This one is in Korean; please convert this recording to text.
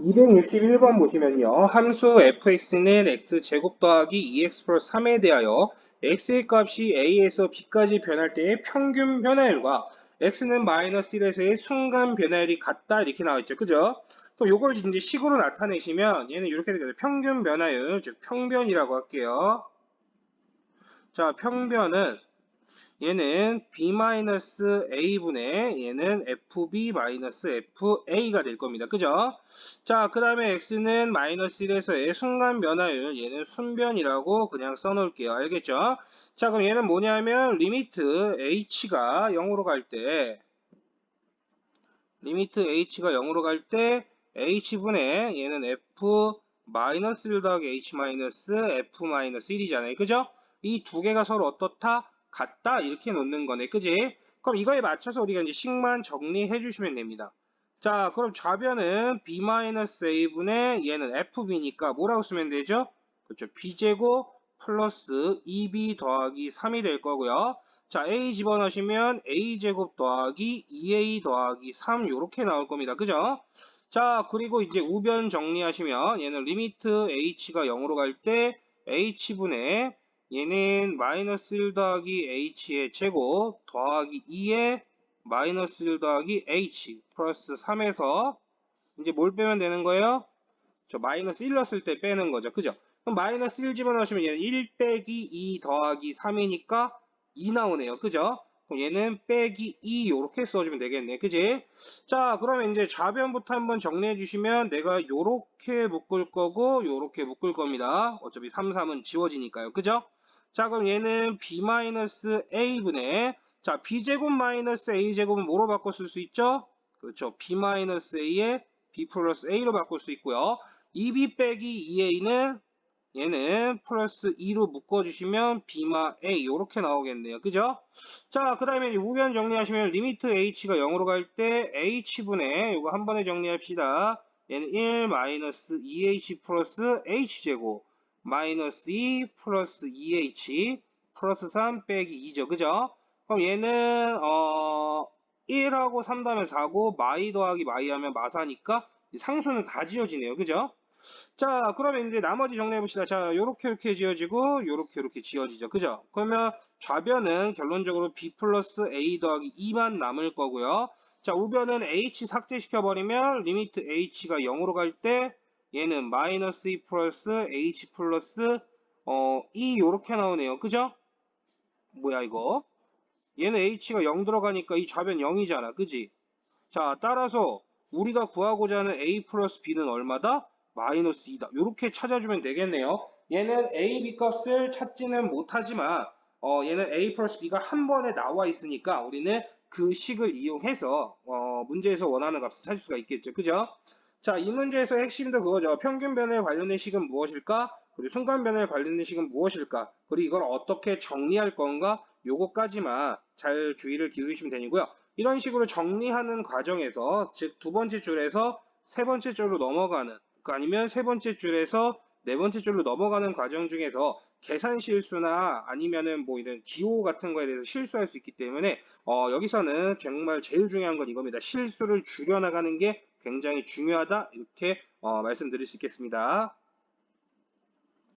261번 보시면요. 함수 fx는 x제곱 더하기 2x 플러스 3에 대하여 x의 값이 a에서 b까지 변할 때의 평균 변화율과 x는 마이너스 1에서의 순간 변화율이 같다 이렇게 나와있죠. 그죠? 그럼 요걸 이제 식으로 나타내시면 얘는 이렇게 되겠죠. 평균 변화율, 즉 평변이라고 할게요. 자, 평변은 얘는 b-a분의 얘는 fb-fa가 될 겁니다. 그죠? 자, 그 다음에 x는 마이너스 1에서의 순간 변화율 얘는 순변이라고 그냥 써놓을게요. 알겠죠? 자, 그럼 얘는 뭐냐면 리미트 h가 0으로 갈 때 리미트 h가 0으로 갈 때 h분의 얘는 f 마이너스 1 더하기 h 마이너스 f 마이너스 1이잖아요. 그죠? 이 두 개가 서로 어떻다? 같다 이렇게 놓는 거네. 그지? 그럼 이거에 맞춰서 우리가 이제 식만 정리해 주시면 됩니다. 자 그럼 좌변은 b-a분의 얘는 fb니까 뭐라고 쓰면 되죠? 그렇죠. B제곱 플러스 2b 더하기 3이 될 거고요. 자 a 집어넣으시면 a제곱 더하기 2a 더하기 3 이렇게 나올 겁니다. 그죠? 자 그리고 이제 우변 정리하시면 얘는 리미트 h가 0으로 갈 때 h분의 얘는 마이너스 1 더하기 h의 제곱 더하기 2의 마이너스 1 더하기 h 플러스 3에서 이제 뭘 빼면 되는 거예요? 저 마이너스 1 넣었을 때 빼는 거죠. 그죠? 그럼 마이너스 1 집어넣으시면 얘는 1 빼기 2 더하기 3이니까 2 나오네요. 그죠? 그럼 얘는 빼기 2 이렇게 써주면 되겠네. 그지? 자 그러면 이제 좌변부터 한번 정리해 주시면 내가 요렇게 묶을 거고 요렇게 묶을 겁니다. 어차피 3, 3은 지워지니까요. 그죠? 자 그럼 얘는 b-a분의 자 b제곱 마이너스 a제곱은 뭐로 바꿔 쓸 수 있죠? 그렇죠. b-a에 b 플러스 a로 바꿀 수 있고요. 2b 빼기 2a는 얘는 플러스 2로 묶어주시면 b마 a 이렇게 나오겠네요. 그죠? 자, 그 다음에 우변 정리하시면 리미트 h가 0으로 갈 때 h분의 이거 한 번에 정리합시다. 얘는 1 마이너스 2h 플러스 h제곱 마이너스 2 플러스 2h 플러스 3 빼기 2죠. 그죠? 그럼 얘는 어 1하고 3 다음에 4고 마이 더하기 마이 하면 마사니까 상수는 다 지어지네요. 그죠? 자, 그러면 이제 나머지 정리해 봅시다. 자, 요렇게 이렇게 지어지고 요렇게 이렇게 지어지죠. 그죠? 그러면 좌변은 결론적으로 b 플러스 a 더하기 2만 남을 거고요. 자, 우변은 h 삭제시켜 버리면 리미트 h가 0으로 갈 때 얘는 마이너스 2 플러스 h 플러스 어, 2 요렇게 나오네요. 그죠? 뭐야 이거? 얘는 h가 0 들어가니까 이 좌변 0이잖아. 그지? 자 따라서 우리가 구하고자 하는 a 플러스 b는 얼마다? 마이너스 2다. 요렇게 찾아주면 되겠네요. 얘는 a, b 값을 찾지는 못하지만 어, 얘는 a 플러스 b가 한 번에 나와 있으니까 우리는 그 식을 이용해서 어, 문제에서 원하는 값을 찾을 수가 있겠죠. 그죠? 자, 이 문제에서 핵심도 그거죠. 평균 변화에 관련된 식은 무엇일까? 그리고 순간 변화에 관련된 식은 무엇일까? 그리고 이걸 어떻게 정리할 건가? 요거까지만 잘 주의를 기울이시면 되고요. 이런 식으로 정리하는 과정에서 즉 두 번째 줄에서 세 번째 줄로 넘어가는 그 아니면 세 번째 줄에서 네 번째 줄로 넘어가는 과정 중에서 계산 실수나 아니면은 뭐 이런 기호 같은 거에 대해서 실수할 수 있기 때문에 어 여기서는 정말 제일 중요한 건 이겁니다. 실수를 줄여나가는 게 굉장히 중요하다 이렇게 어, 말씀드릴 수 있겠습니다.